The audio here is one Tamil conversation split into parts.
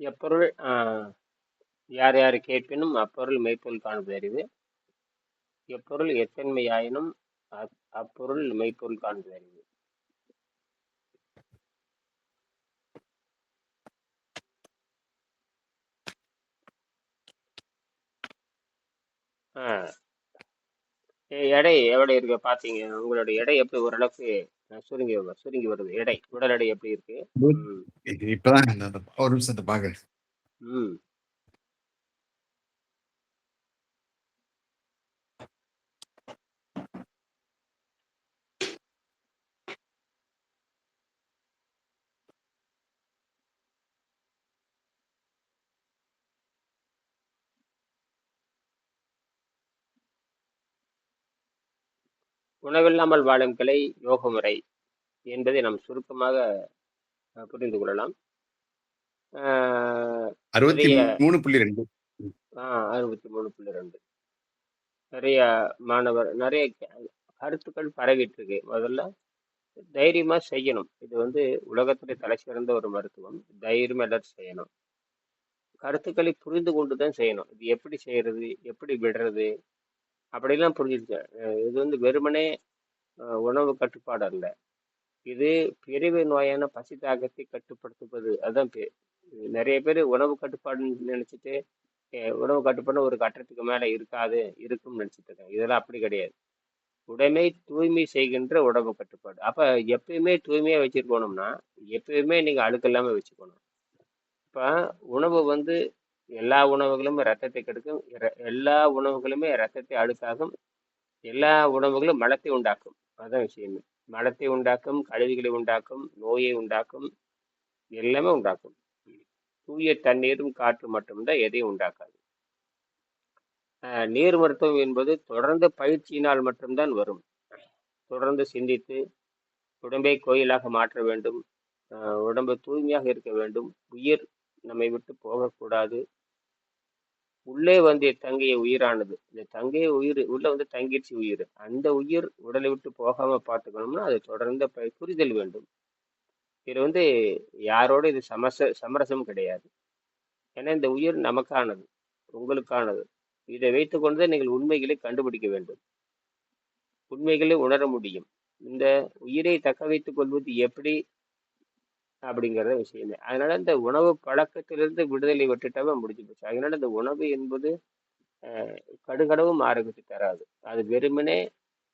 எப்பொருள் யார் யார் கேட்பினும் அப்பொருள் மெய்ப்பொருள் காண்பது அறிவு. எப்பொருள் எத்தன்மையாயினும் அப்- அப்பொருள் மெய்ப்பொருள் காண்பது அறிவு. எடை எவ்வளோ இருக்கு? பார்த்தீங்க உங்களோட எடை எப்படி ஓரளவுக்கு சுருங்கி வ- சுருங்கி வருது. எடை உடல் எடை எப்படி இருக்கு? இப்பதான் ஒரு நிமிஷத்தை பாக்குறேன். ம். உணவில்லாமல் வாழும் கலை யோக முறை என்பதை நாம் சுருக்கமாக புரிந்து கொள்ளலாம். அறுபத்தி மூணு புள்ளி ரெண்டு. ஆஹ், அறுபத்தி மூணு புள்ளி ரெண்டு. நிறைய மாணவர் நிறைய கருத்துக்கள் பரவிட்டு இருக்கு முதல்ல தைரியமா செய்யணும். இது வந்து உலகத்திலே தலை சிறந்த ஒரு மருத்துவம். தைரியமா எல்லாரும் செய்யணும். கருத்துக்களை புரிந்து கொண்டு தான் செய்யணும். இது எப்படி செய்யறது? எப்படி விடுறது? அப்படிலாம் புரிஞ்சுக்க இது வந்து வெறுமனே உணவு கட்டுப்பாடு அல்ல. இது பிரிவு நோயான பசி தாகத்தை கட்டுப்படுத்துவது. அதுதான் நிறைய பேர் உணவு கட்டுப்பாடுன்னு நினச்சிட்டு உணவு கட்டுப்பாடு ஒரு கட்டத்துக்கு மேலே இருக்காது இருக்கும்னு நினச்சிட்டு இருக்காங்க. இதெல்லாம் அப்படி கிடையாது. உடைமை தூய்மை செய்கின்ற உடம்பு கட்டுப்பாடு. அப்போ எப்பயுமே தூய்மையாக வச்சுருக்கணும்னா எப்பயுமே நீங்கள் அழுக்கு இல்லாமல் வச்சுக்கணும். இப்போ உணவு வந்து எல்லா உணவுகளும் ரத்தத்தை கெடுக்கும். எல்லா உணவுகளுமே ரத்தத்தை அடுக்காகும். எல்லா உணவுகளும் மலத்தை உண்டாக்கும். அதான் விஷயமே. மலத்தை உண்டாக்கும் கழிவுகளை உண்டாக்கும் நோயை உண்டாக்கும் எல்லாமே உண்டாக்கும். தூய தண்ணீரும் காற்று மட்டும்தான் எதையும் உண்டாக்காது. நீர் மருத்துவம் என்பது தொடர்ந்து பயிற்சியினால் மட்டும்தான் வரும். தொடர்ந்து சிந்தித்து உடம்பை கோயிலாக மாற்ற வேண்டும். உடம்பு தூய்மையாக இருக்க வேண்டும். உயிர் நம்மை விட்டு போகக்கூடாது. உள்ளே வந்து தங்கிய உயிரானது. இந்த தங்கிய உயிர் உள்ள வந்து தங்கிடுச்சு உயிர். அந்த உயிர் உடலை விட்டு போகாம பார்த்துக்கணும்னா அது தொடர்ந்து ப- புரிதல் வேண்டும். இது வந்து யாரோட இது சமச சமரசம் கிடையாது. ஏன்னா இந்த உயிர் நமக்கானது உங்களுக்கானது. இதை வைத்துக்கொண்டு நீங்கள் உண்மைகளை கண்டுபிடிக்க வேண்டும். உண்மைகளை உணர முடியும். இந்த உயிரை தக்க வைத்துக் கொள்வது எப்படி அப்படிங்கிற விஷயமே அதனால இந்த உணவு பழக்கத்திலிருந்து விடுதலை விட்டுட்டாவே முடிஞ்சு போச்சு. அதனால இந்த உணவு என்பது அஹ், கடுகளவும் ஆரோக்கியத்தை தராது. அது வெறுமனே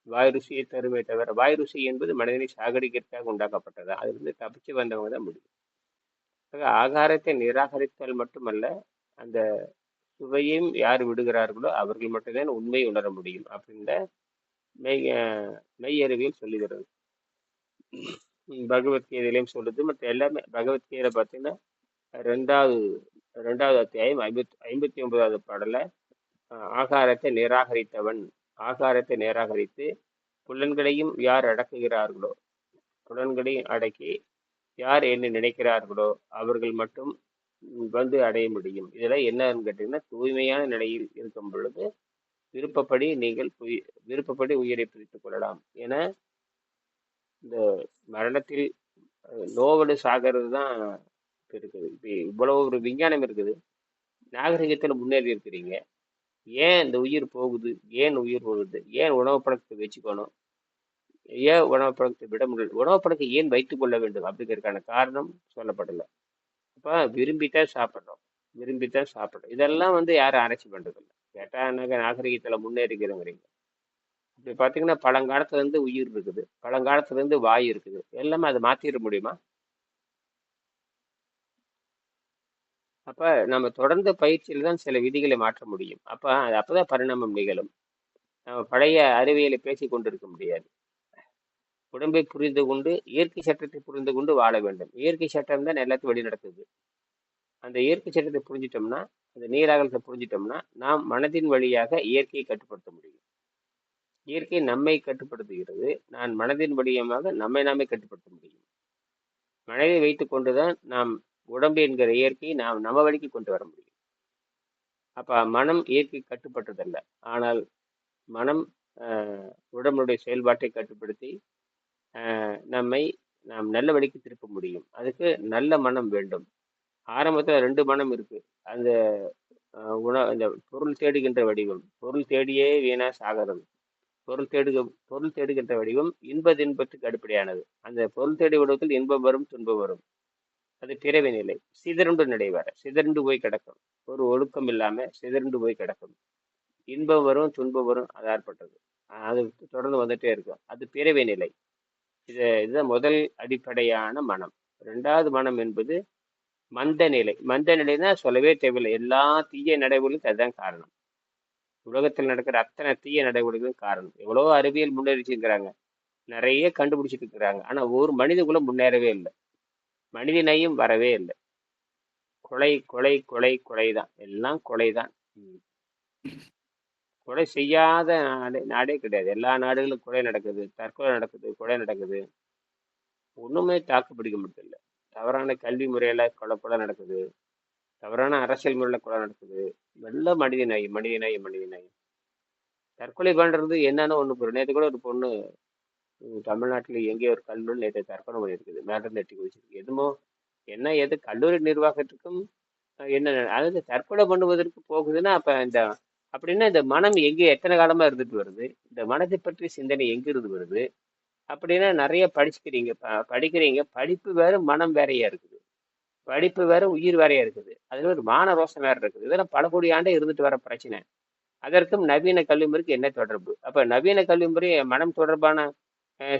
வாய் ருசியை தருமே தவிர வாய் ருசி என்பது மனிதனை சாகடிக்கிறதுக்காக உண்டாக்கப்பட்டது. அதிலிருந்து தப்பிச்சு வந்தவங்க தான் முடியும். ஆகாரத்தை நிராகரித்தல் மட்டுமல்ல அந்த சுவையும் யார் விடுகிறார்களோ அவர்கள் மட்டும்தான் உண்மை உணர முடியும் அப்படின்ற மெய் மெய்யறிவியல் மெய் சொல்லுகிறது பகவத்கீதையிலையும் சொல்லுது. மற்ற எல்லாமே பகவத்கீதையில பார்த்தீங்கன்னா ரெண்டாவது ரெண்டாவது அத்தியாயம் ஐம்பத்தி ஐம்பத்தி ஒன்பதாவது பாடல ஆகாரத்தை நிராகரித்தவன் ஆகாரத்தை நிராகரித்து புலன்களையும் யார் அடக்குகிறார்களோ புலன்களையும் அடக்கி யார் என்ன நினைக்கிறார்களோ அவர்கள் மட்டும் வந்து அடைய முடியும். இதெல்லாம் என்னன்னு கேட்டீங்கன்னா தூய்மையான நிலையில் இருக்கும் பொழுது விருப்பப்படி நீங்கள் உயி- விருப்பப்படி உயிரை பிரித்துக் கொள்ளலாம். ஏன்னா இந்த மரணத்தில் நோவலு நோவடு சாகிறது தான் இப்ப இருக்குது. இப்போ இவ்வளவு ஒரு விஞ்ஞானம் இருக்குது. நாகரிகத்தில் முன்னேறி இருக்கிறீங்க. ஏன் இந்த உயிர் போகுது? ஏன் உயிர் போகுது? ஏன் உணவு பழக்கத்தை வச்சுக்கணும்? ஏன் உணவு பழக்கத்தை விட முடியல? உணவு பழக்கம் ஏன் வைத்துக் கொள்ள வேண்டும்? அப்படிங்கிறதுக்கான காரணம் சொல்லப்படலை. அப்போ விரும்பித்தான் சாப்பிட்றோம் விரும்பித்தான் சாப்பிட்றோம் இதெல்லாம் வந்து யாரும் ஆராய்ச்சி பண்றதில்ல. கேட்டா நாகரிகத்தில் முன்னேறிக்கிறோங்கிறீங்க. இப்படி பார்த்தீங்கன்னா பழங்காலத்துலேருந்து உயிர் இருக்குது. பழங்காலத்துலேருந்து வாயு வாய் இருக்குது. எல்லாமே அதை மாற்றிட முடியுமா? அப்போ நம்ம தொடர்ந்த பயிற்சியில் தான் சில விதிகளை மாற்ற முடியும். அப்போ அது அப்பதான் பரிணாமம் நிகழும். நம்ம பழைய அறிவியலை பேசி கொண்டிருக்க முடியாது. உடம்பை புரிந்து கொண்டு இயற்கை சட்டத்தை புரிந்து கொண்டு வாழ வேண்டும். இயற்கை சட்டம் தான் எல்லாத்தையும் வழிநடத்துது அந்த இயற்கை சட்டத்தை புரிஞ்சிட்டோம்னா அந்த நீராகலத்தை புரிஞ்சிட்டோம்னா நாம் மனதின் வழியாக இயற்கையை கட்டுப்படுத்த முடியும். இயற்கை நம்மை கட்டுப்படுத்துகிறது. நான் மனதின் வடிவமாக நம்மை நாமே கட்டுப்படுத்த முடியும். மனதை வைத்து கொண்டுதான் நாம் உடம்பு என்கிற இயற்கையை நாம் நம்ம வழிக்கு கொண்டு வர முடியும். அப்போ மனம் இயற்கை கட்டுப்பட்டதல்ல. ஆனால் மனம் உடம்புடைய செயல்பாட்டை கட்டுப்படுத்தி நம்மை நாம் நல்ல வழிக்கு திருப்ப முடியும். அதுக்கு நல்ல மனம் வேண்டும். ஆரம்பத்தில் ரெண்டு மனம் இருக்கு. அந்த உண இந்த பொருள் தேடுகின்ற வடிவம். பொருள் தேடியே வீணா சாகிறது பொருள் தேடுக பொருள் தேடுகின்ற வடிவம் இன்ப இன்பத்துக்கு அடிப்படையானது. அந்த பொருள் தேடி வடிவத்தில் இன்பம் வரும் துன்பம் வரும். அது பிறவி நிலை. சிதறுண்டு நிலை வர சிதறுண்டு போய் கிடக்கும். ஒரு ஒழுக்கம் இல்லாமல் சிதறுண்டு போய் கிடக்கும். இன்பம் வரும் துன்பம் வரும் அது ஏற்பட்டது அது தொடர்ந்து வந்துட்டே இருக்கும். அது பிறவி நிலை. இது இதுதான் முதல் அடிப்படையான மனம். ரெண்டாவது மனம் என்பது மந்த நிலை. மந்த நிலைன்னா சொல்லவே தேவையில்லை. எல்லா தீய நடைவுகளுக்கு அதுதான் காரணம். உலகத்தில் நடக்கிற அத்தனை தீய நடைமுறைகளுக்கும் காரணம். எவ்வளோ அறிவியல் முன்னேறிச்சிருக்கிறாங்க. நிறைய கண்டுபிடிச்சிட்டு இருக்கிறாங்க ஆனால் ஒரு மனித குலம் முன்னேறவே இல்லை. மனித வரவே இல்லை. கொலை கொலை கொலை கொலை தான் எல்லாம் கொலை தான் கொலை செய்யாத நாடே நாடே கிடையாது. எல்லா நாடுகளும் கொலை நடக்குது. தற்கொலை நடக்குது கொலை நடக்குது. ஒன்றுமே தாக்கு பிடிக்க முடியல. தவறான கல்வி முறையில் கொலை கொலை நடக்குது. தவறான அரசியல் முறையில் கொலை நடக்குது. நல்ல மனித நேயம் மனித மனித தற்கொலை பண்ணுறது என்னன்னு ஒன்று புரியல. நேற்று கூட ஒரு பொண்ணு தமிழ்நாட்டில் எங்கேயோ ஒரு கல்லூரி நேற்று தற்கொலை பண்ணியிருக்குது. மேடம் நெட்டி எட்டி குதிச்சிருக்கு. எதுமோ என்ன எது கல்லூரி நிர்வாகத்துக்கும் என்ன அதாவது தற்கொலை பண்ணுவதற்கு போகுதுன்னா அப்போ இந்த அப்படின்னா இந்த மனம் எங்கே எத்தனை காலமாக இருந்துட்டு வருது? இந்த மனதை பற்றி சிந்தனை எங்கே இருந்து வருது? அப்படின்னா நிறைய படிச்சுக்கிறீங்க ப- படிக்கிறீங்க. படிப்பு வேற மனம் வேறையா இருக்குது. படிப்பு வேற உயிர் வேறையா இருக்குது. அதுல ஒரு மான ரோசம் வேற இருக்குது. இதெல்லாம் பல கோடி ஆண்டே இருந்துட்டு வர பிரச்சனை. அதற்கும் நவீன கல்வி முறைக்கு என்ன தொடர்பு? அப்ப நவீன கல்வி முறை மனம் தொடர்பான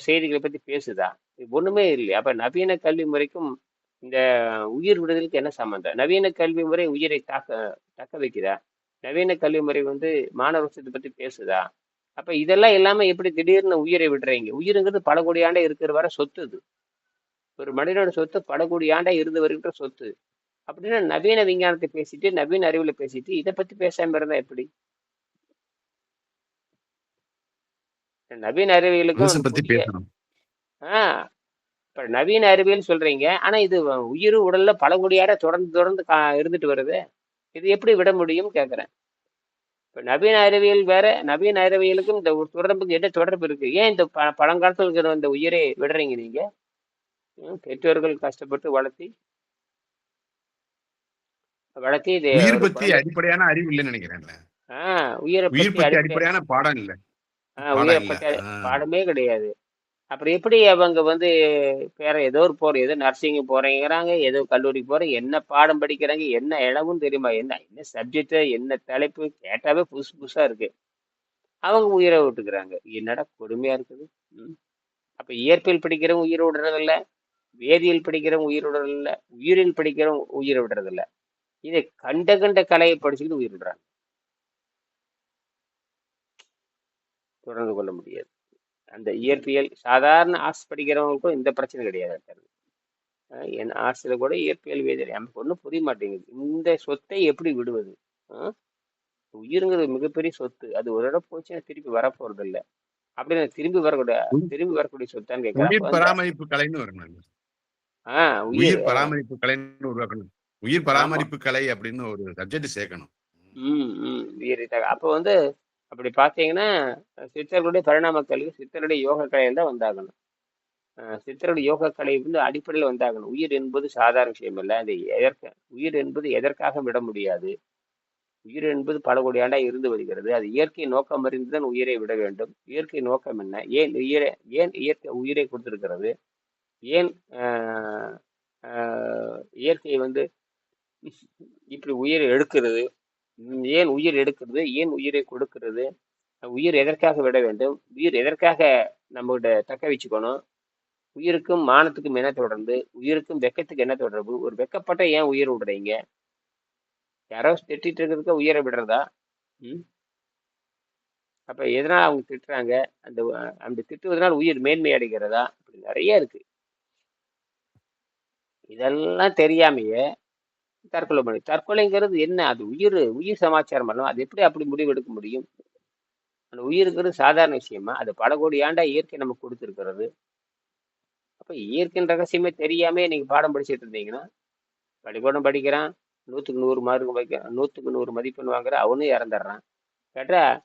செய்திகளை பத்தி பேசுதா? இது ஒண்ணுமே இல்லையா அப்ப நவீன கல்வி முறைக்கும் இந்த உயிர் விடுதலுக்கு என்ன சம்பந்தம்? நவீன கல்வி முறை உயிரை தாக்க தக்க வைக்குதா? நவீன கல்வி முறை வந்து மாணவர்களை பத்தி பேசுதா? அப்ப இதெல்லாம் எல்லாமே எப்படி திடீர்னு உயிரை விடுறீங்க? உயிருங்கிறது பல கோடி ஆண்டே இருக்கிற வர சொத்து ஒரு மனிதனோட சொத்து பல கோடி ஆண்டா இருந்து வருகின்ற சொத்து. அப்படின்னா நவீன விஞ்ஞானத்தை பேசிட்டு நவீன அறிவுல பேசிட்டு இதை பத்தி பேசாம இருந்தா எப்படி? நவீன அறிவியலுக்கும் ஆஹ் இப்ப நவீன அறிவியல் சொல்றீங்க. ஆனா இது உயிர் உடல்ல பல கோடியார தொடர்ந்து தொடர்ந்து கா- இருந்துட்டு வருது. இது எப்படி விட முடியும் கேக்குறேன். இப்ப நவீன அறிவியல் வேற நவீன அறிவியலுக்கும் இந்த தொடர்புக்கு என்ன தொடர்பு இருக்கு? ஏன் இந்த ப பழங்காலத்துல இருக்கிற இந்த உயிரை விடுறீங்க நீங்க? பெற்றோர்கள் கஷ்டப்பட்டு வளர்த்தி வளர்த்தி இது உயிர் பத்தி அடிப்படையான அறிவு இல்லைன்னு நினைக்கிறேன்ல உயிரை பத்தி பத்தி அடிப்படை அடிப்படையான பாடம் இல்ல. உயிரை பத்தி பாடமே கிடையாது. அப்புறம் எப்படி அவங்க வந்து வேற ஏதோ ஒரு போற ஏதோ நர்சிங் போறேங்கிறாங்க ஏதோ கல்லூரிக்கு போறேன் என்ன பாடம் படிக்கிறாங்க என்ன இளவும் தெரியுமா என்ன என்ன சப்ஜெக்ட் என்ன தலைப்பு கேட்டாவே புதுசு புதுசா இருக்கு. அவங்க உயிரை விட்டுக்கிறாங்க. என்னடா கொடுமையா இருக்குது. அப்ப இயற்பியல் படிக்கிறவங்க உயிரை விடுறதில்ல. வேதியியல் படிக்கிறவங்க உயிர் விடுறதில்ல உயிரியல் படிக்கிறவங்க உயிரை விடுறதில்ல இதை கண்ட கண்ட கலையை படிச்சுக்கிட்டு உயிர் விடுறாங்க. தொடர்ந்து கொள்ள முடியாது. அந்த இயற்பியல் சாதாரண ஆர்ட்ஸ் படிக்கிறவங்களுக்கும் இந்த பிரச்சனை கிடையாது. என் ஆர்ட்ஸில் கூட இயற்பியல் வேதியியல் நமக்கு ஒன்றும் புரிய மாட்டேங்குது. இந்த சொத்தை எப்படி விடுவது? உயிருங்கிறது மிகப்பெரிய சொத்து. அது ஒரு இடம் போச்சுன்னா திருப்பி வரப்போறது இல்லை அப்படின்னு திரும்பி வரக்கூடிய திரும்பி வரக்கூடிய சொத்தான்னு கேட்குறேன். பராமரிப்பு கலைன்னு வரணும் ஆஹ் உயிர். உயிர் பராமரிப்பு கலைன்னு உருவாக்கணும். உயிர் பராமரிப்பு கலை அப்படின்னு ஒரு சப்ஜெக்ட் சேர்க்கணும். அப்போ வந்து அப்படி பார்த்தீங்கன்னா சித்தர்களுடைய பரிணாம கல்வி சித்தருடைய யோக கலையில் தான் வந்தாகணும். சித்தருடைய யோக கலை வந்து அடிப்படையில் வந்தாகணும். உயிர் என்பது சாதாரண விஷயம் இல்லை அது எதற்க உயிர் என்பது எதற்காக விட முடியாது? உயிர் என்பது பல கோடி ஆண்டா இருந்து வருகிறது. அது இயற்கை நோக்கம் அறிந்து தான் உயிரை விட வேண்டும். இயற்கை நோக்கம் என்ன? ஏன் உயிரை ஏன் இயற்கை உயிரை கொடுத்திருக்கிறது? ஏன் இயற்கையை இயற்கை வந்து இப்படி உயிரை எடுக்கிறது? ஏன் உயிர் எடுக்கிறது? ஏன் உயிரை கொடுக்கிறது? உயிர் எதற்காக விட வேண்டும்? உயிர் எதற்காக நம்மகிட்ட தக்க வச்சுக்கணும்? உயிருக்கும் மானத்துக்கும் என்ன தொடர்ந்து உயிருக்கும் வெக்கத்துக்கு என்ன தொடர்பு? ஒரு வெக்கப்பட்ட ஏன் உயிர் விடுறீங்க? யாரோ திட்டிட்டு இருக்கிறதுக்கு உயிரை விடுறதா? ம்? அப்ப எதனால் அவங்க திட்டுறாங்க? அந்த அந்த திட்டுவதனால் உயிர் மேன்மை அடைகிறதா அப்படி நிறைய இருக்கு. இதெல்லாம் தெரியாமையே தற்கொலை பண்ணி தற்கொலைங்கிறது என்ன? அது உயிர் உயிர் சமாச்சாரம் பண்ணலாம் அது எப்படி அப்படி முடிவெடுக்க முடியும்? அந்த உயிருங்கிறது சாதாரண விஷயமா? அது பல கோடி ஆண்டா இயற்கை நமக்கு கொடுத்துருக்கிறது. அப்போ இயற்கையின் ரகசியமே தெரியாமே நீங்கள் பாடம் படிச்சுட்டு இருந்தீங்கன்னா பள்ளிக்கூடம் படிக்கிறான் நூற்றுக்கு நூறு மார்க் வைக்கிறான் நூற்றுக்கு நூறு மதிப்பெண் வாங்குற அவனும் இறந்துடுறான். கேட்டால்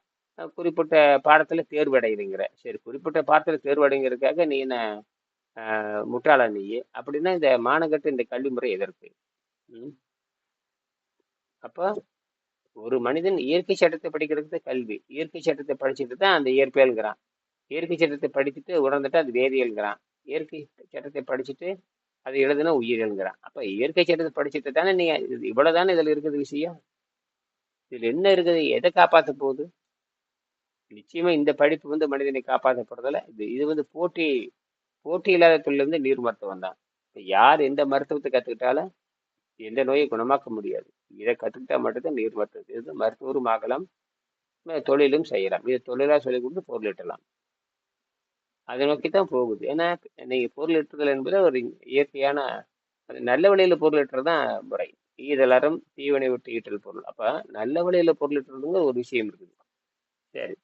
குறிப்பிட்ட பாடத்தில் தேர்வு அடைகிறீங்கிற சரி குறிப்பிட்ட பாடத்தில் தேர்வு அடைங்கிறதுக்காக நீ என்ன முட்டாளா நீ அப்படின்னா இந்த மானகட்டு இந்த கல்வி முறை எதற்கு அப்போ ஒரு மனிதன் இயற்கை சட்டத்தை படிக்கிறது தான் கல்வி. இயற்கை சட்டத்தை படிச்சுட்டு தான் அந்த இயற்பியல்ங்கிறான் இயற்கை சட்டத்தை படிச்சுட்டு உணர்ந்துட்டு அது வேதியியல்ங்கிறான் இயற்கை சட்டத்தை படிச்சுட்டு அது எழுதுனா உயிரியல்ங்கிறான் அப்போ இயற்கை சட்டத்தை படிச்சுட்டு தானே நீங்கள் இது இவ்வளவுதானே இதில் இருக்குது விஷயம்? இதில் என்ன இருக்குது? எதை காப்பாற்ற போகுது? நிச்சயமா இந்த படிப்பு வந்து மனிதனை காப்பாற்ற இது இது வந்து போட்டி போட்டி இல்லாத தொழில் நீர் மருத்துவம் தான். யார் எந்த மருத்துவத்தை கற்றுக்கிட்டாலும் எந்த நோயை குணமாக்க முடியாது. இதை கற்றுக்கிட்டா மட்டும்தான் நீர் மருத்துவம். இது மருத்துவரும் ஆகலாம். தொழிலும் செய்யலாம். இதை தொழிலாக சொல்லி கொடுத்து பொருள் ஈட்டலாம் அதை நோக்கி தான் போகுது. ஏன்னா நீங்கள் பொருள் ஈட்டுதல் என்பது ஒரு இயற்கையான அது நல்ல வழியில் பொருள் ஈட்டுறது தான் முறை. ஈதலறம் தீவனை விட்டு ஈட்டல் பொருள். அப்போ நல்ல வழியில் பொருள் ஒரு விஷயம் இருக்குது. சரி.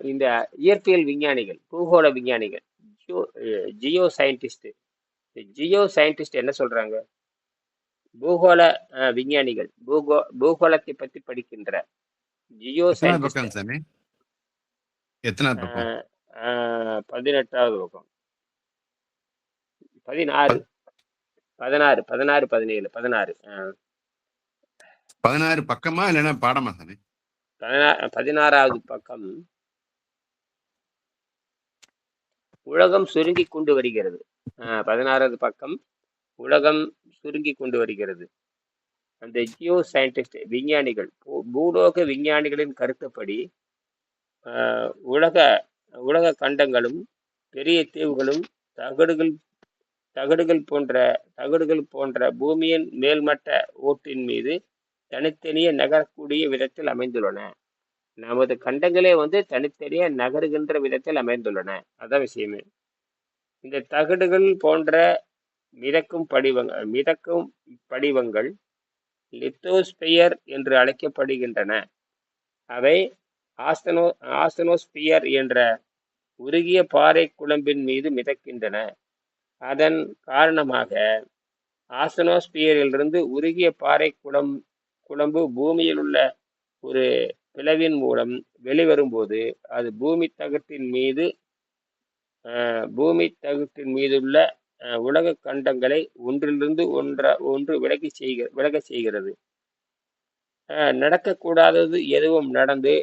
இந்த இயற்பியல் விஞ்ஞானிகள் பூகோள விஞ்ஞானிகள் geo geo scientist geo scientist என்ன சொல்றாங்க? பூகோள விஞ்ஞானிகள் பூகோ பூகோளத்தை பத்தி படிக்கின்ற ஜியோ பதினெட்டாவது பக்கம். பதினாறு. பதினாறு பதினாறு பதினேழு பதினாறு பதினாறு பக்கமா இல்லைன்னா பாடமா சாமி? பதினா- பதினாறாவது பக்கம் உலகம் சுருங்கி கொண்டு வருகிறது. பதினாறாவது பக்கம். உலகம் சுருங்கி கொண்டு வருகிறது. அந்த ஜியோ சயின்டிஸ்ட் விஞ்ஞானிகள் பூ- பூலோக விஞ்ஞானிகளின் கருத்துப்படி உலக உலக கண்டங்களும் பெரிய தீவுகளும் தகடுகள் தகடுகள் போன்ற தகடுகள் போன்ற பூமியின் மேல்மட்ட ஓட்டின் மீது தனித்தனியே நகரக்கூடிய விதத்தில் அமைந்துள்ளன. நமது கண்டங்களே வந்து தனித்தனியே நகருகின்ற விதத்தில் அமைந்துள்ளன. அதான் விஷயமே. இந்த தகடுகள் போன்ற மிதக்கும் படிவங்கள் மிதக்கும் படிவங்கள் லித்தோஸ்பியர் என்று அழைக்கப்படுகின்றன. அவை ஆஸ்தனோ ஆஸ்தனோஸ்பியர் என்ற உருகிய பாறை குழம்பின் மீது மிதக்கின்றன. அதன் காரணமாக ஆஸ்தனோஸ்பியரிலிருந்து உருகிய பாறை குளம் குழம்பு பூமியில் உள்ள ஒரு பிளவின் மூலம் வெளிவரும்போது அது பூமி தகட்டின் மீது பூமி தகட்டின் மீதுள்ள உலக கண்டங்களை ஒன்றிலிருந்து ஒன்ற ஒன்று விலகி செய்க விலக செய்கிறது. நடக்கக்கூடாதது எதுவும் நடந்து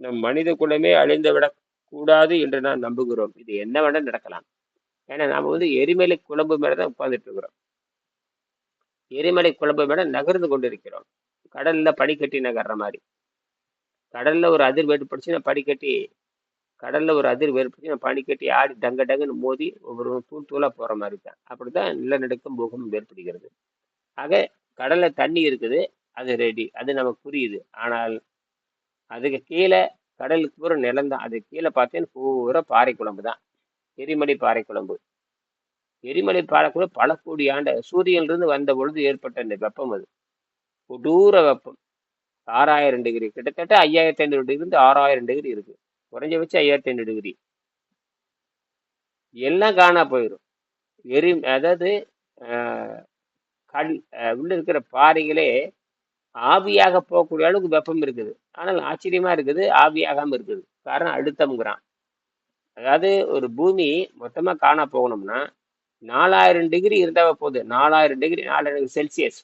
நம் மனித குலமே அழிந்து விடக்கூடாது என்று நான் நம்புகிறோம். இது என்ன வேணால் நடக்கலாம். ஏன்னா நாம் வந்து எரிமலை குழம்பு மேலே தான் உட்கார்ந்துட்டு இருக்கிறோம் எரிமலை குழம்பு மேலே நகர்ந்து கொண்டிருக்கிறோம். கடல்ல பனிக்கட்டி நகர்ற மாதிரி. கடல்ல ஒரு அதிர் வேறுபடுச்சுன்னா படிக்கட்டி கடல்ல ஒரு அதிர் வேறுபடுச்சு பனிக்கட்டி ஆடி டங்க டங்குன்னு மோதி ஒவ்வொரு தூள் தூளா போற மாதிரி தான். அப்படிதான் நிலநடுக்கம் பூகம்பம் ஏற்படுகிறது ஆக கடல்ல தண்ணி இருக்குது அது ரெடி அது நமக்கு புரியுது. ஆனால் அதுக்கு கீழே கடலுக்கு பூரா நிலம் தான். அதுக்கு கீழே பார்த்தீங்கன்னா பூரா பாறை குழம்பு தான். எரிமலை பாறை குழம்பு எரிமலை பாறை பல கோடி ஆண்ட சூரியனிலிருந்து வந்த பொழுது ஏற்பட்ட இந்த வெப்பம் அது. கொடூர வெப்பம். ஆறாயிரம் டிகிரி கிட்டத்தட்ட ஐயாயிரத்தி ஐநூறு டிகிரி இருந்து ஆறாயிரம் டிகிரி இருக்கு. குறைஞ்சபட்சம் ஐயாயிரத்தி ஐநூறு டிகிரி எல்லாம் காணா போயிடும் எரி அதாவது கல் உள்ள இருக்கிற பாறைகளே ஆவியாக போகக்கூடிய அளவுக்கு வெப்பம் இருக்குது. ஆனால் ஆச்சரியமா இருக்குது ஆவியாகாம இருக்குது. காரணம் அழுத்தம்ங்கிறான். அதாவது ஒரு பூமி மொத்தமா காணா போகணும்னா நாலாயிரம் டிகிரி இருந்தாவே போதும். நாலாயிரம் டிகிரி நாலாயிரம் Celsius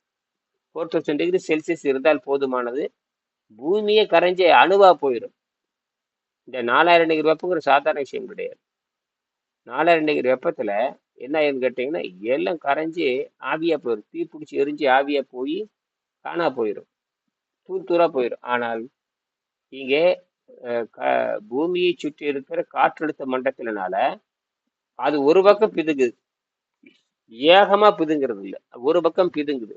four thousand degree Celsius இருந்தால் போதுமானது. பூமியே கரைஞ்சி அணுவா போயிடும் இந்த நாலாயிரம் டிகிரி வெப்பங்கிற சாதாரண விஷயம் கிடையாது. நாலாயிரம் டிகிரி வெப்பத்தில் என்ன ஆயிருன்னு கேட்டிங்கன்னா எல்லாம் கரைஞ்சி ஆவியாக போயிடும் தீ பிடிச்சி எரிஞ்சு ஆவியாக போய் காணா போயிடும் தூள் தூராக போயிடும் ஆனால் இங்கே க- பூமியை சுற்றி இருக்கிற காற்றழுத்த மண்டலத்தினால அது ஒரு பக்கம் பிதுங்குது. ஏகமாக பிதுங்கிறது இல்லை ஒரு பக்கம் பிதுங்குது.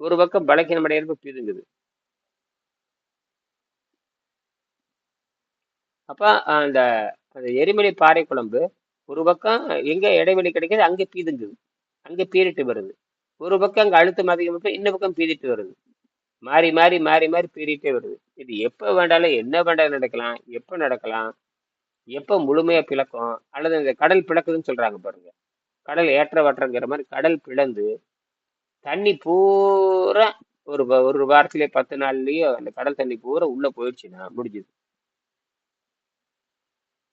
ஒரு பக்கம் பலக்கீனம் பீதுங்குது பிதுங்குது. அப்ப அந்த அந்த எரிமலை பாறை குழம்பு ஒரு பக்கம் எங்க இடைவெளி கிடைக்குது அங்க பீதுங்குது. அங்க பீறிட்டு வருது. ஒரு பக்கம் அங்க அழுத்தம் அதிகமாக இன்ன பக்கம் பீதிட்டு வருது. மாறி மாறி மாறி மாறி பீறிட்டே வருது. இது எப்ப வேண்டாலும் என்ன வேண்டாலும் நடக்கலாம் எப்ப நடக்கலாம் எப்ப முழுமையா பிளக்கும் அல்லது இந்த கடல் பிளக்குதுன்னு சொல்றாங்க பாருங்க. கடல் ஏற்ற வற்றங்கிற மாதிரி கடல் பிளந்து தண்ணி பூரா ஒரு வ- ஒரு வாரத்திலேயே பத்து நாள்லயோ அந்த கடல் தண்ணி பூரா உள்ள போயிடுச்சுன்னா முடிஞ்சுது.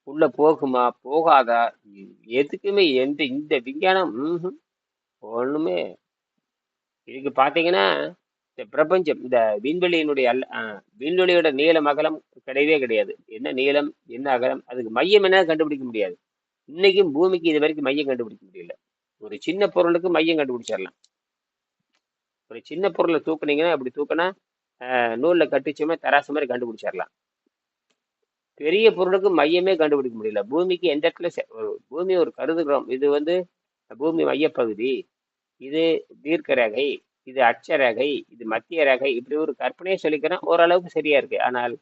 உள்ள போகுமா? போகாதா? எதுக்குமே எந்த இந்த விஞ்ஞானம் ம்ஹும். ஒண்ணுமே இதுக்கு பாத்தீங்கன்னா இந்த பிரபஞ்சம் இந்த விண்வெளியினுடைய அல்ல ஆ, விண்வெளியோட நீளம் அகலம் கிடையவே கிடையாது. என்ன நீளம் என்ன அகலம் அதுக்கு மையம் என்ன கண்டுபிடிக்க முடியாது. இன்னைக்கும் பூமிக்கு இது வரைக்கும் மையம் கண்டுபிடிக்க முடியல. ஒரு சின்ன பொருளுக்கு மையம் கண்டுபிடிச்சிடலாம். ஒரு சின்ன பொருளை தூக்குனீங்கன்னா அப்படி தூக்குனா ஆஹ், நூல்ல கட்டிச்சுமே தராசு மாதிரி கண்டுபிடிச்சிடலாம் பெரிய பொருளுக்கு மையமே கண்டுபிடிக்க முடியல. பூமிக்கு எந்த இடத்துல பூமி ஒரு கருதுகிறோம் இது வந்து பூமி மையப்பகுதி. இது தீர்க்க ரேகை இது அச்ச ரேகை இது மத்திய ரேகை. இப்படி ஒரு கற்பனையை சொல்லிக்கிறேன் ஓரளவுக்கு சரியா இருக்கு. ஆனால்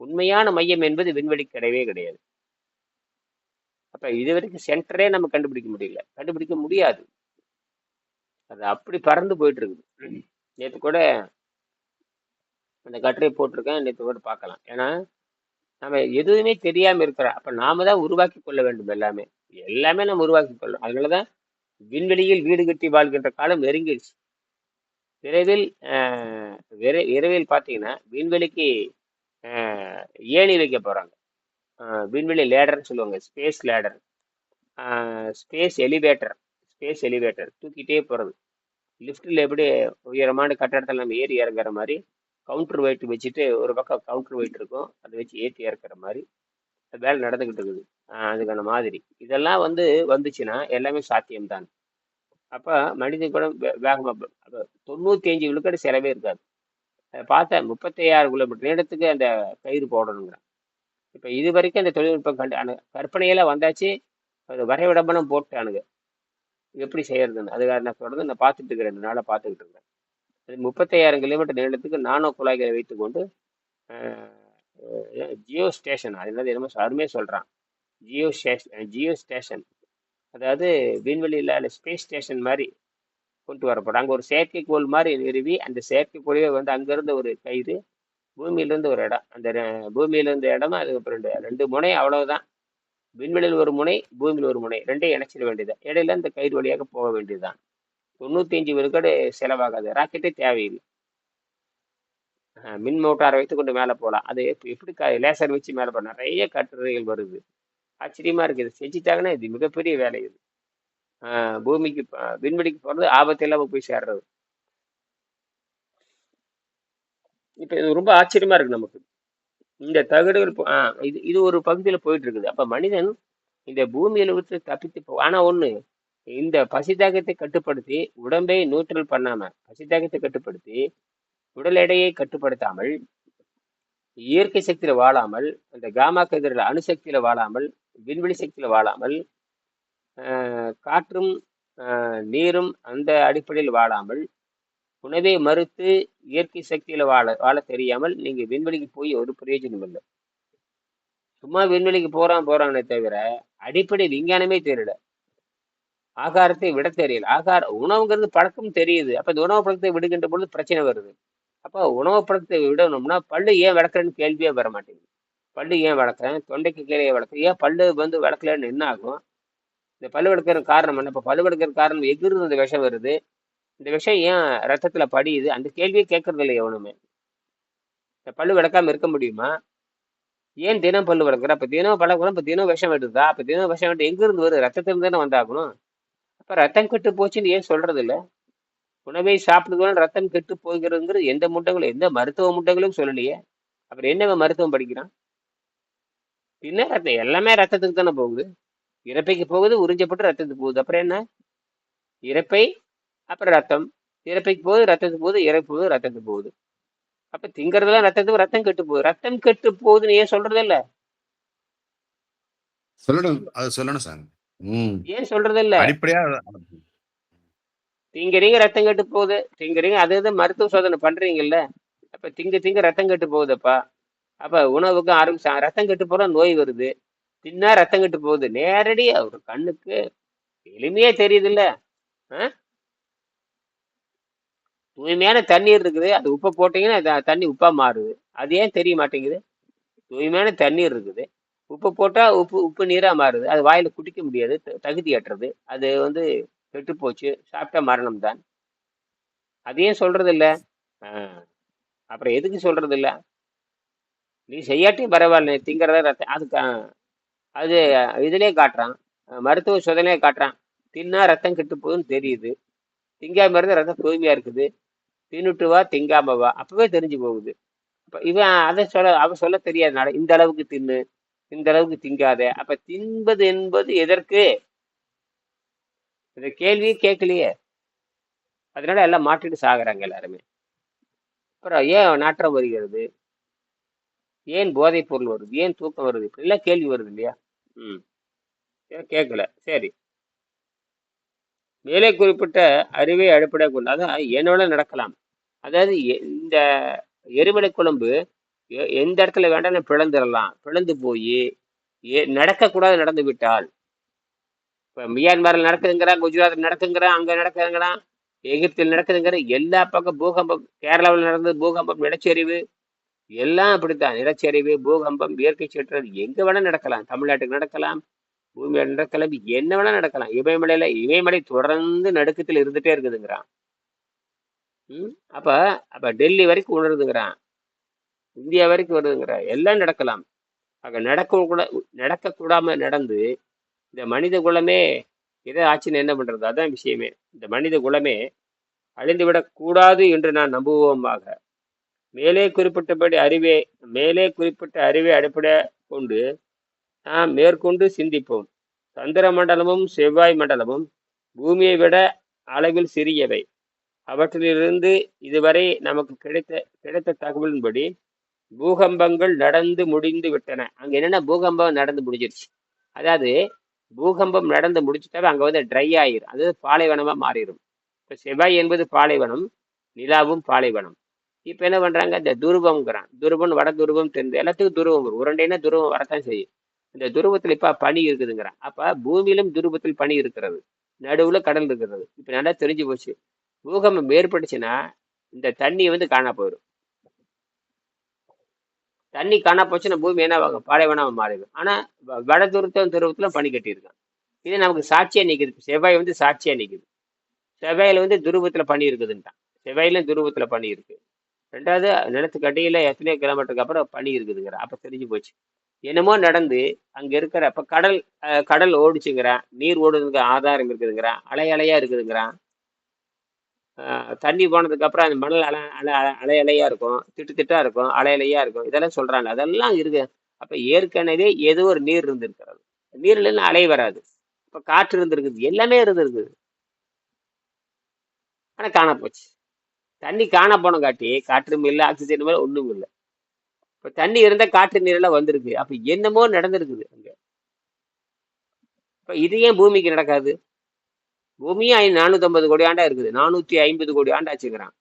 உண்மையான மையம் என்பது விண்வெளி கிடையவே கிடையாது. அப்ப இது வரைக்கும் சென்டரே நம்ம கண்டுபிடிக்க முடியல. கண்டுபிடிக்க முடியாது. அது அப்படி பறந்து போயிட்டு இருக்குது நேற்று கூட அந்த கட்டுரை போட்டிருக்கேன். நேற்று கூட பார்க்கலாம். ஏன்னா நம்ம எதுவுமே தெரியாமல் இருக்கிறோம் அப்போ நாம தான் உருவாக்கி கொள்ள வேண்டும் எல்லாமே. எல்லாமே நம்ம உருவாக்கி கொள்ளணும். அதனாலதான் விண்வெளியில் வீடு கட்டி வாழ்கின்ற காலம் நெருங்கிடுச்சு. விரைவில் விரை விரைவில் பார்த்தீங்கன்னா விண்வெளிக்கு ஏணி வைக்க போகிறாங்க விண்வெளி லேடர்னு சொல்லுவாங்க. Space ladder. Space elevator. Space elevator தூக்கிட்டே போகிறது லிஃப்ட்டில் எப்படி உயரமான கட்டடத்தில் நம்ம ஏறி இறங்குற மாதிரி கவுண்டர் வெயிட் வச்சுட்டு ஒரு பக்கம் கவுண்டர் வெயிட் இருக்கும். அதை வச்சு ஏற்றி இறக்குற மாதிரி அந்த வேலை நடந்துக்கிட்டு இருக்குது. அதுக்கான மாதிரி. இதெல்லாம் வந்து வந்துச்சுன்னா எல்லாமே சாத்தியம்தான். அப்போ மனித குணம் வே- தொண்ணூற்றி அஞ்சு விழுக்காடு செலவே இருக்காது. அதை பார்த்தா முப்பத்தையாறு கிலோமீட்டர் நீளத்துக்கு அந்த கயிறு போடணுங்கிறான். இப்போ இது வரைக்கும் அந்த தொழில்நுட்பம் கண்டு அந்த கற்பனையெல்லாம் வந்தாச்சு. அது வரைவிடம்பனம் போட்டானுங்க. எப்படி செய்யறதுன்னு. அதுக்காக நான் தொடர்ந்து நான் பார்த்துட்டு இருக்கிறேன். ரெண்டு நாளாக பார்த்துக்கிட்டு இருக்கேன் அது முப்பத்தையாயிரம் கிலோமீட்டர் நீளத்துக்கு நானோ குழாய்களை வைத்துக்கொண்டு ஜியோ ஸ்டேஷன். அது என்னது என்னமோ அருமையாக சொல்கிறான் ஜியோ ஸ்டேஷன் ஜியோ ஸ்டேஷன். அதாவது விண்வெளியில் ஸ்பேஸ் ஸ்டேஷன் மாதிரி கொண்டு வரப்படும் அங்கே ஒரு செயற்கைக்கோள் மாதிரி நிறுவி அந்த செயற்கைக்கோளையே வந்து அங்கேருந்து ஒரு கயிறு பூமியிலேருந்து ஒரு இடம். அந்த பூமியிலேருந்து இடமா அது ரெண்டு ரெண்டு முனை அவ்வளவுதான். விண்வெளியில் ஒரு முனை பூமியில் ஒரு முனை. ரெண்டையும் இணைச்சிட வேண்டியது. இடையில இந்த கயிறு வழியாக போக வேண்டியதுதான். தொண்ணூத்தி அஞ்சு விழுக்காடு செலவாகாது. ராக்கெட்டே தேவையில்லை. மின் மோட்டாரை வைத்து கொண்டு மேலே போகலாம். அது எப்படி க லேசர் வச்சு மேலே போகலாம். நிறைய கட்டுரைகள் வருது. ஆச்சரியமா இருக்குது. செஞ்சுட்டாங்கன்னா இது மிகப்பெரிய வேலை இது. பூமிக்கு விண்வெளிக்கு போகிறது ஆபத்து இல்லாம போய் சேர்றது. இப்போ இது ரொம்ப ஆச்சரியமா இருக்கு நமக்கு. இந்த தகடுகள் ஆ இது இது ஒரு பகுதியில போயிட்டு இருக்குது அப்ப மனிதன் இந்த பூமியில விட்டு தப்பித்து போ ஆனா ஒண்ணு இந்த பசிதாகத்தை கட்டுப்படுத்தி உடம்பை நியூட்ரல் பண்ணாம பசிதாகத்தை கட்டுப்படுத்தி உடல் எடையை கட்டுப்படுத்தாமல் இயற்கை சக்தியில வாழாமல் அந்த காமா கதிரில் அணுசக்தியில வாழாமல் விண்வெளி சக்தியில வாழாமல் காற்றும் நீரும் அந்த அடிப்படையில் வாழாமல் உணவை மறுத்து இயற்கை சக்தியில வாழ வாழ தெரியாமல் நீங்க விண்வெளிக்கு போய் ஒரு பிரயோஜனம் இல்லை. சும்மா விண்வெளிக்கு போறான் போறானே தவிர அடிப்படை விஞ்ஞானமே தெரியல. ஆகாரத்தை விட தெரியல. ஆகார உணவுங்கிறது பழக்கம் தெரியுது. அப்ப இந்த உணவு பழக்கத்தை விடுகின்ற பொழுது பிரச்சனை வருது. அப்ப உணவு பழக்கத்தை விடணும்னா பல்லு ஏன் விளக்குறேன்னு கேள்வியே வர மாட்டேங்குது. பல்லு ஏன் வளர்க்குறேன்? தொண்டைக்கு கீழே வளர்க்குறேன். ஏன் பல்லு வந்து வளர்க்கலன்னு என்ன ஆகும்? இந்த பல்லு எடுக்கிற காரணம் என்ன? இப்போ பல்லு எடுக்கிற காரணம் எகிர்ந்து அந்த விஷம் வருது. இந்த விஷயம் ஏன் ரத்தத்துல படியுது? அந்த கேள்வியே கேட்கறது இல்லை எவனுமே இந்த பல்லு விளக்காம இருக்க முடியுமா? ஏன் தினம் பல்லு விளக்குற? அப்ப தினம் பழக்கம் இப்ப தினம் விஷம் எடுதா அப்ப தினம் விஷம் வெட்டு எங்க இருந்து வருது? ரத்தத்திலிருந்து தானே வந்தாகணும் அப்ப ரத்தம் கெட்டு போச்சுன்னு ஏன் சொல்றது இல்லை? உணவை சாப்பிடுவதால் ரத்தம் கெட்டு போகிறதுங்கிறது எந்த முட்டைகளும் எந்த மருத்துவ முட்டைகளும் சொல்லலையே. அப்புறம் என்ன மருத்துவம் படிக்கிறான்? பின்ன ரத்தம் எல்லாமே ரத்தத்துக்கு தானே போகுது. இறப்பைக்கு போகுது உறிஞ்சப்பட்டு ரத்தத்துக்கு போகுது. அப்புறம் என்ன? இறப்பை அப்புறம் ரத்தம் இறப்பைக்கு போகுது ரத்தத்துக்கு போகுது இறப்பு போகுது ரத்தத்துக்கு போகுது. அப்ப திங்கறதெல்லாம் ரத்தத்துக்கு ரத்தம் கெட்டு போகுது. ரத்தம் கெட்டு போகுதுன்னு ஏன் சொல்றது இல்ல? சொல்லணும். அது சொல்லணும் சார் ஏன் சொல்றது இல்ல? அடிப்படையா திங்கறீங்க ரத்தம் கெட்டு போகுது. திங்கறீங்க அது இது மருத்துவ சோதனை பண்றீங்கல்ல? அப்ப திங்க திங்க ரத்தம் கெட்டு போகுதுப்பா. அப்ப உணவுக்கும் ஆரம்பிச்சா ரத்தம் கெட்டு போனா நோய் வருது. தின்னா ரத்தம் கெட்டு போகுது. நேரடியா ஒரு கண்ணுக்கு எளிமையா தெரியுது இல்ல? தூய்மையான தண்ணீர் இருக்குது. அது உப்பை போட்டீங்கன்னா தண்ணி உப்பா மாறுது. அது ஏன் தெரிய மாட்டேங்குது? தூய்மையான தண்ணீர் இருக்குது. உப்பு போட்டால் உப்பு உப்பு நீராக மாறுது. அது வாயில் குடிக்க முடியாது. தகுதி தகுதியற்றது அது வந்து கெட்டு போச்சு. சாப்பிட்டா மரணம் தான். அதையும் சொல்கிறது இல்லை அப்புறம் எதுக்கு சொல்கிறது இல்லை நீ செய்யாட்டியும் பரவாயில்ல. திங்கிறத ரத்தம் அதுக்கு அது இதுலேயே காட்டுறான். மருத்துவ சோதனையே காட்டுறான். தின்னா ரத்தம் கெட்டு போகுதுன்னு தெரியுது. திங்காய் மருந்து ரத்தம் தூய்மையாக இருக்குது. தின்னுட்டு வா திங்காம வா அப்பவே தெரிஞ்சு போகுது. அப்போ இவன் அதை சொல்ல அவன் சொல்ல தெரியாதனால இந்த அளவுக்கு தின்னு இந்த அளவுக்கு திங்காத. அப்ப தின்பது என்பது எதற்கு? இந்த கேள்வியே கேட்கலையே. அதனால எல்லாம் மாட்டிட்டு சாகுறாங்க எல்லாருமே. அப்புறம் ஏன் நாற்றம் வருகிறது? ஏன் போதைப் பொருள் வருது? ஏன் தூக்கம் வருது? இப்படிலாம் கேள்வி வருது இல்லையா? ம். கேட்கல? சரி. மேலே குறிப்பிட்ட அறிவை அடிப்படையாக கொண்டு அதான் என்னோட நடக்கலாம். அதாவது இந்த எருமலை குழம்பு எ- எந்த இடத்துல வேண்டாம் பிளந்துடலாம் பிளந்து போய் நடக்கக்கூடாது நடந்து விட்டால். இப்போ மியான்மரில் நடக்குதுங்கிறான் குஜராத்தில் நடக்குங்கிறான் அங்கே நடக்குதுங்கிறான் எகிப்தில் நடக்குதுங்கிற எல்லா பக்கம் பூகம்பம் கேரளாவில் நடந்தது பூகம்பம் நிலச்சரிவு. எல்லாம் அப்படித்தான். நிலச்சரிவு பூகம்பம் இயற்கை சீற்றம் எங்க வேணா நடக்கலாம். தமிழ்நாட்டுக்கு நடக்கலாம் பூமியில் நடக்கலாம் என்ன வேணால் நடக்கலாம். இமயமலையில் இமயமலை தொடர்ந்து நடுக்கத்தில் இருந்துகிட்டே இருக்குதுங்கிறான். ம்? அப்போ அப்போ டெல்லி வரைக்கும் உணருதுங்கிறான் இந்தியா வரைக்கும் வருதுங்கிறான் எல்லாம் நடக்கலாம். அங்கே நடக்க கூட நடக்கக்கூடாமல் நடந்து இந்த மனித குலமே இதை ஆச்சுன்னு என்ன பண்ணுறது அதான் விஷயமே. இந்த மனித குலமே அழிந்துவிடக்கூடாது என்று நான் நம்புவோமாக. மேலே குறிப்பிட்டபடி அறிவே மேலே குறிப்பிட்ட அறிவை அடிப்படை கொண்டு நாம் மேற்கொண்டு சிந்திப்போம். சந்திர மண்டலமும் செவ்வாய் மண்டலமும் பூமியை விட அளவில் சிறியவை. அவற்றிலிருந்து இதுவரை நமக்கு கிடைத்த கிடைத்த தகவலின்படி பூகம்பங்கள் நடந்து முடிந்து விட்டன. அங்கே என்னென்னா பூகம்பம் நடந்து முடிஞ்சிருச்சு. அதாவது பூகம்பம் நடந்து முடிச்சுட்டாவே அங்கே வந்து ட்ரை ஆயிரும். அதாவது பாலைவனமாக மாறிடும் இப்போ செவ்வாய் என்பது பாலைவனம் நிலாவும் பாலைவனம். இப்போ என்ன பண்ணுறாங்க இந்த துருவம்ங்கிறான். துருவம் வட துருவம் தென் எல்லாத்துக்கும் துருவம் வரும். உரண்டைனா துருவம் வரத்தான் செய்யும். இந்த துருவத்தில் இப்போ பனி இருக்குதுங்கிறான். அப்போ பூமியிலும் துருவத்தில் பனி இருக்கிறது. நடுவில் கடல் இருக்கிறது. இப்போ நல்லா தெரிஞ்சு போச்சு. பூகம்பம் ஏற்பட்டுச்சுன்னா இந்த தண்ணி வந்து காணா போயிடும். தண்ணி காணா போச்சுன்னா பூமி என்ன பாலைவனமாக மாறிடும். ஆனால் வ- வட துருவம் துருவத்தில் பனி கட்டியிருக்கான். இது நமக்கு சாட்சியாக நிற்குது செவ்வாய் வந்து சாட்சியாக நிற்குது செவ்வாயில வந்து துருவத்தில் பனி இருக்குதுன்ட்டான். செவ்வாயிலும் துருவத்தில் பனி இருக்குது ரெண்டாவது நிலத்துக்கு எத்தனையோ கிலோமீட்டருக்கு அப்புறம் பனி இருக்குதுங்கிற அப்போ தெரிஞ்சு போச்சு. என்னமோ நடந்து அங்கே இருக்கிற அப்போ கடல் கடல் ஓடிச்சுங்கிறான். நீர் ஓடுறதுக்கு ஆதாரம் இருக்குதுங்கிறான். அலை அலையா இருக்குதுங்கிறான். தண்ணி போனதுக்கு அப்புறம் அந்த மணல் அலை அலை அலை அலை அலையா இருக்கும் திட்டு திட்டா இருக்கும் அலை அலையா இருக்கும். இதெல்லாம் சொல்றாங்க. அதெல்லாம் இருக்கு. அப்ப ஏற்கனவே ஏதோ ஒரு நீர் இருந்திருக்கிறது. நீர்லன்னு அலை வராது. இப்ப காற்று இருந்திருக்குது. எல்லாமே இருந்திருக்குது. ஆனா காணப்போச்சு தண்ணி காண போன காட்டி காற்றும் இல்லை ஆக்சிஜன் இல்லை ஒண்ணும் இல்லை. இப்ப தண்ணி இருந்தா காற்று நீரெல்லாம் வந்திருக்கு. அப்ப என்னமோ நடந்திருக்குது அங்க. இப்ப இது ஏன் பூமிக்கு நடக்காது? பூமியும் நானூத்தி ஐம்பது கோடி ஆண்டா இருக்குது. நானூத்தி ஐம்பது கோடி ஆண்டாச்சுங்கிறான்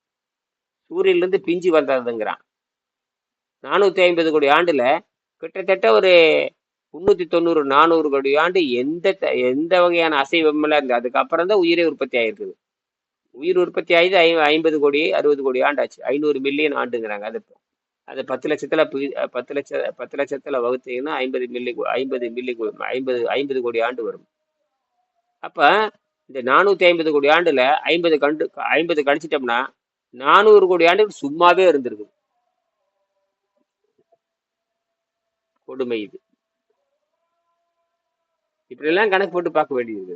சூரியன்ல இருந்து பிஞ்சு வந்ததுங்கிறான். நானூத்தி ஐம்பது கோடி ஆண்டுல கிட்டத்தட்ட ஒரு முந்நூற்றி தொண்ணூறு நானூறு கோடி ஆண்டு எந்த த- எந்த வகையான அசைவமெல்லாம் இருந்தது? அதுக்கப்புறம் தான் உயிரே உற்பத்தி ஆயிருக்குது. உயிர் உற்பத்தி ஆயுது ஐ ஐம்பது கோடி அறுபது கோடி ஆண்டாச்சு. ஐநூறு மில்லியன் ஆண்டுங்கிறாங்க. அது அது பத்து லட்சத்துல பத்து லட்ச பத்து லட்சத்துல வகுத்தீங்கன்னா ஐம்பது மில்லி ஐம்பது மில்லி ஐம்பது ஐம்பது கோடி ஆண்டு வரும். அப்போ இந்த நானூத்தி ஐம்பது கோடி ஆண்டுல ஐம்பது கண்டு ஐம்பது கழிச்சிட்டோம்னா நானூறு கோடி ஆண்டுகள் சும்மாவே இருந்திருக்கு கொடுமை இது. இப்படி எல்லாம் கணக்கு போட்டு பார்க்க வேண்டியது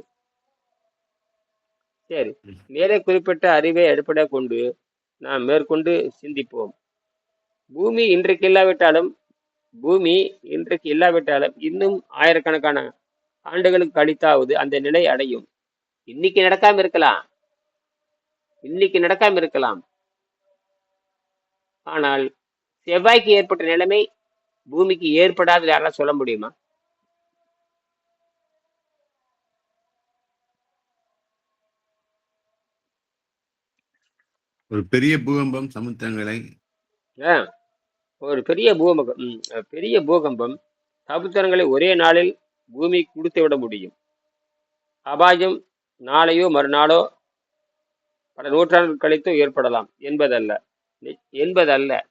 சரி மேலே குறிப்பிட்ட அறிவை அடிப்படையாக கொண்டு நாம் மேற்கொண்டு சிந்திப்போம். பூமி இன்றைக்கு இல்லாவிட்டாலும் பூமி இன்றைக்கு இல்லாவிட்டாலும் இன்னும் ஆயிரக்கணக்கான ஆண்டுகளுக்கு கழித்தாவது அந்த நிலை அடையும். இன்னைக்கு நடக்காம இருக்கலாம். இன்னைக்கு நடக்காம இருக்கலாம். ஆனால் செவ்வாய்க்கு ஏற்பட்ட நிலைமை பூமிக்கு ஏற்படாது யாராவது சொல்ல முடியுமா? ஒரு பெரிய பூகம்பம் சமுத்திரங்களை ஒரு பெரிய பூகம்பம் பெரிய பூகம்பம் சமுத்திரங்களை ஒரே நாளில் பூமி குடித்து விட முடியும். அபாயம் நாளையோ மறுநாளோ பல நூற்றாண்டுகள் கழித்தோ ஏற்படலாம் என்பதல்ல. நி- என்பதல்ல.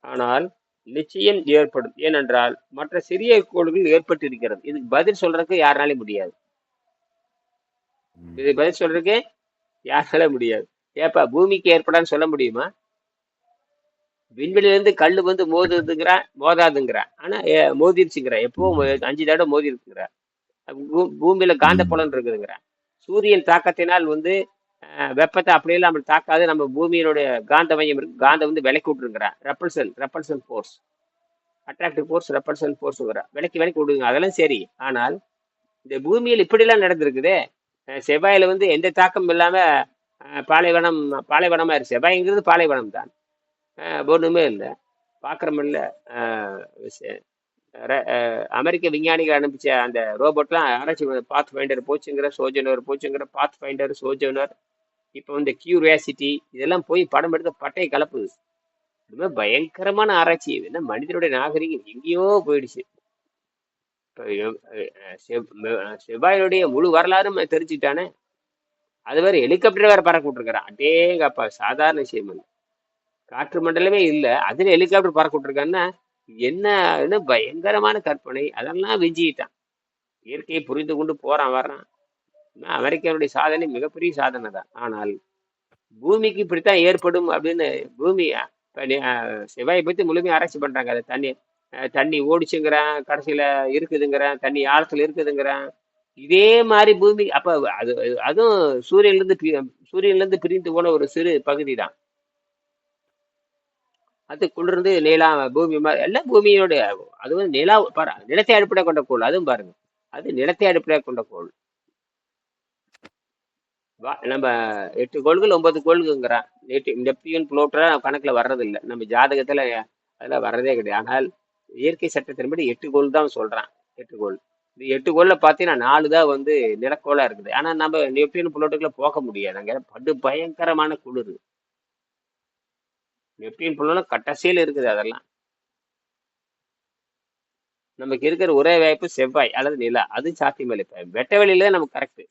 ஆனால் நிச்சயம் ஏற்படும். ஏனென்றால் மற்ற சிறிய கோள்கள் ஏற்பட்டிருக்கிறது. இதுக்கு பதில் சொல்றதுக்கு யாருனாலையும் முடியாது. இதை பதில் சொல்றதுக்கு யாரால முடியாது. ஏப்பா பூமிக்கு ஏற்படான்னு சொல்ல முடியுமா? விண்வெளியில இருந்து கல்லு வந்து மோதுதுங்கிறா மோதாதுங்கிறா. ஆனா மோதிருச்சுங்கிறா. எப்பவும் அஞ்சு தடவை மோதி இருக்குங்கிறா பூமியில காந்த புலன் இருக்குதுங்கிறா. சூரியன் தாக்கத்தினால் வந்து வெப்பத்தை அப்படியே நம்ம தாக்காது. நம்ம பூமியினுடைய காந்த மையம் இருக்கு. காந்தம் வந்து விலக்கி விட்டுருங்கிறா. Repulsion repulsion force attractive force repulsion ஃபோர்ஸுங்கிறா விலக்கி விலக்கி விடுங்க அதெல்லாம் சரி. ஆனால் இந்த பூமியில் இப்படிலாம் நடந்திருக்குதே. செவ்வாயில் செவ்வாயில வந்து எந்த தாக்கம் இல்லாமல் பாலைவனம் பாலைவனமாக இருக்கு. செவ்வாய்ங்கிறது பாலைவனம் தான் ஒன்றுமே இல்லை. பார்க்குறமில்ல அமெரிக்க விஞ்ஞானிகள் அனுப்பிச்ச அந்த ரோபோட்லாம் ஆராய்ச்சி பாத் ஃபைண்டர் போச்சுங்கிற சோஜனர் போச்சுங்கிற பாத் ஃபைண்டர் சோஜனர் இப்போ இந்த கியூரியாசிட்டி இதெல்லாம் போய் படம் எடுத்து பட்டையை கலப்புது. இதுமே பயங்கரமான ஆராய்ச்சி. என்ன மனிதனுடைய நாகரிகம்? எங்கேயோ போயிடுச்சு. இப்போ செவ்வாயினுடைய முழு வரலாறும் தெரிஞ்சுக்கிட்டானே. அது வேற ஹெலிகாப்டர் வேற பறக்க விட்டுருக்கிறான் அடேங்கப்பா சாதாரண விஷயம் இல்லை காற்று மண்டலமே இல்லை. அதுல ஹெலிகாப்டர் பறக்க விட்டுருக்கான்னா என்ன பயங்கரமான கற்பனை. அதெல்லாம் விஞ்சிக்கிட்டான். இயற்கையை புரிந்து கொண்டு போறான் வர்றான். ஆனா, அமெரிக்காவுடைய சாதனை மிகப்பெரிய சாதனை தான். ஆனால் பூமிக்கு இப்படித்தான் ஏற்படும் அப்படின்னு பூமி செவ்வாயை பத்தி முழுமையாக ஆராய்ச்சி பண்றாங்க. அதை தண்ணி தண்ணி ஓடிச்சுங்கிறான் கடைசியில இருக்குதுங்கிறான் தண்ணி ஆழத்துல இருக்குதுங்கிறான். இதே மாதிரி பூமி அப்ப அது அது- அதுவும் சூரியன்ல இருந்து சூரியன்ல இருந்து பிரிந்து போன ஒரு சிறு பகுதி தான் அது குளிர்ந்து நிலா பூமி மாதிரி எல்லாம் பூமியோட அது வந்து நிலா பாரு நிலத்தை அடிப்படையாக கொண்ட கோள் அதுவும் பாருங்க. அது நிலத்தை அடிப்படையாக கொண்ட கோள். வா- நம்ம எட்டு கோள்கள் ஒன்பது கோள்களுங்கிறான் நெட்டு நெப்டியூன் புளோட்டெல்லாம் கணக்கில் வர்றது இல்லை நம்ம ஜாதகத்தில் அதெல்லாம் வர்றதே கிடையாது. ஆனால் இயற்கை சட்டத்தின்படி எட்டு கோள் தான் சொல்கிறான் எட்டு கோள். இந்த எட்டு கோளில் பார்த்தீங்கன்னா நாலு தான் வந்து நிலக்கோளாக இருக்குது. ஆனால் நம்ம நெப்டியூன் புளோட்டுக்குள்ளே போக முடியாது. அங்கே படு பயங்கரமான குளிர். நெப்டியூன் புளோலாம் கட்டசையில் இருக்குது அதெல்லாம். நமக்கு இருக்கிற ஒரே வாய்ப்பு செவ்வாய் அல்லது நிலா. அது சாத்தியமில்லை இப்ப வெட்ட வெளியில தான் நமக்கு கரெக்ட்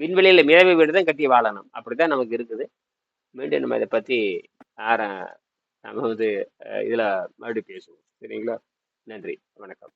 விண்வெளியில மிதவை வீடு தான் கட்டி வாழணும். அப்படிதான் நமக்கு இருக்குது. மீண்டும் நம்ம இதை பத்தி ஆர நம்ம வந்து இதுல மறுபடியும் பேசுவோம். சரிங்களா? நன்றி. வணக்கம்.